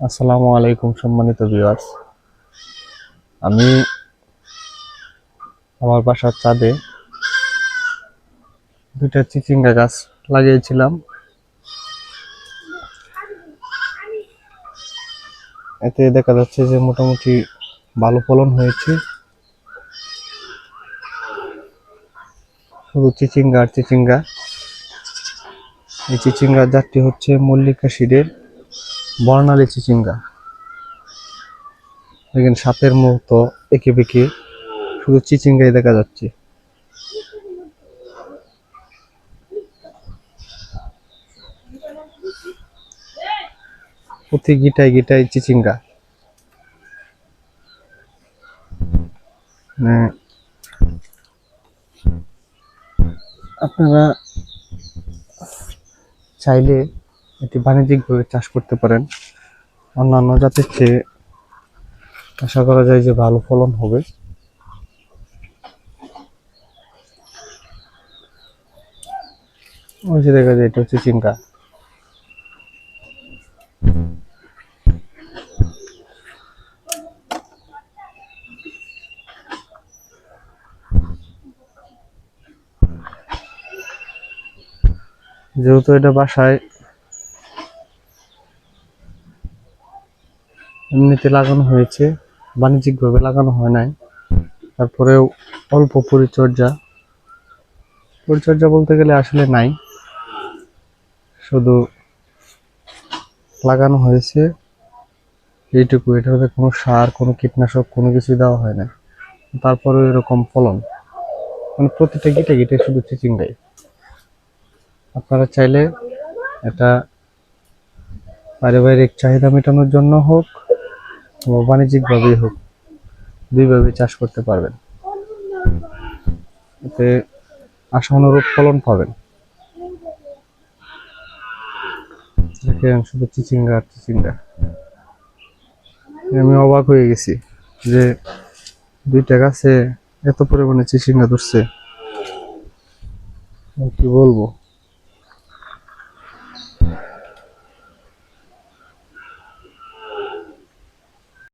আসসালামু আলাইকুম, সম্মানিত ভিউয়ার্স আমি আমার বাসার চাঁদে দুইটা চিচিঙ্গা গাছ লাগিয়েছিলাম। এতে দেখা যাচ্ছে যে মোটামুটি ভালো ফলন হয়েছে। শুধু চিচিঙ্গা আর চিচিঙ্গা। এই চিচিঙ্গার জাতটি হচ্ছে মল্লিকা সিডের। বর্ণালী চিচিঙ্গা। দেখেন সাপের মতো একে বেঁকে শুধু চিচিঙ্গাই দেখা যাচ্ছে। প্রতি গিটায় গিটায় চিচিঙ্গা। মানে আপনারা চাইলে এটি বাণিজ্যিকভাবে চাষ করতে পারেন। অন্যান্য জাতের চেয়ে আশা করা যায় যে ভালো ফলন হবে। ওই যে দেখা যায় এটা হচ্ছে চিঙ্কা যেহেতু এটা বাসায় এমনিতে লাগানো হয়েছে, বাণিজ্যিকভাবে লাগানো হয় নাই। তারপরেও অল্প পরিচর্যা। পরিচর্যা বলতে গেলে আসলে নাই। শুধু লাগানো হয়েছে। এইটুকু এটাতে কোনো সার, কোনো কীটনাশক, কোনো কিছু দেওয়া হয় না তারপরেও এরকম ফলন। মানে প্রতিটা গিটে গিটে শুধু চিচিঙ্গাই। আপনারা চাইলে এটা পারিবারিক চাহিদা মেটানোর জন্য হোক বা বাণিজ্যিকভাবেই হোক দুইভাবে চাষ করতে পারবেন। এতে আশা অনুরূপ ফলন পাবেন। শুধু চিচিঙ্গা আর চিচিঙ্গা। আমি অবাক হয়ে গেছি যে দুইটা গাছে এত পরিমাণে চিচিঙ্গা ধরছে। কি বলব?